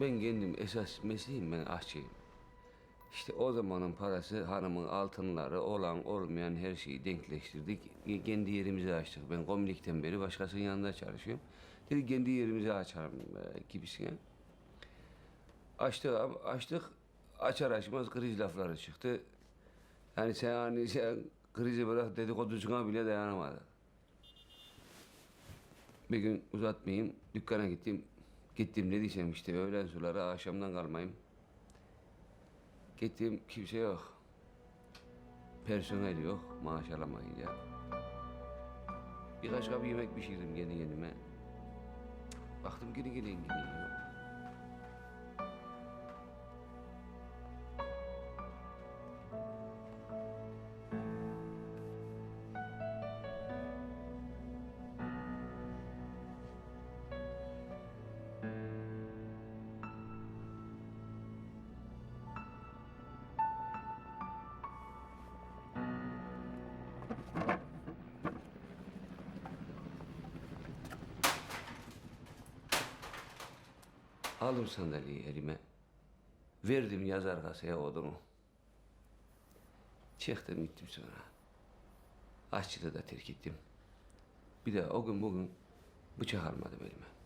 Ben kendim esas mesleğim ben aşçıyım. İşte o zamanın parası hanımın altınları olan olmayan her şeyi denkleştirdik. Kendi yerimizi açtık. Ben komünikten beri başkasının yanında çalışıyorum. Dedi kendi yerimizi açalım e, gibisine. Açtık, açtık. Açar açmaz kriz lafları çıktı. Yani sen hani sen krizi bırak dedikoducuna bile dayanamadı. Bir gün uzatmayayım, dükkana gittim. Gittim ne diyeceğim işte öğlen suları akşamdan kalmayayım. Gittim kimse yok. Personel yok maaş alamayınca. Birkaç kap yemek pişirdim kendi kendime. Baktım geri gelin gidin Aldım sandalyeyi elime. Verdim yazar kasaya odunu. Çıktım gittim sonra. Aşçılığı da terk ettim. Bir de o gün bugün bıçak almadım elime.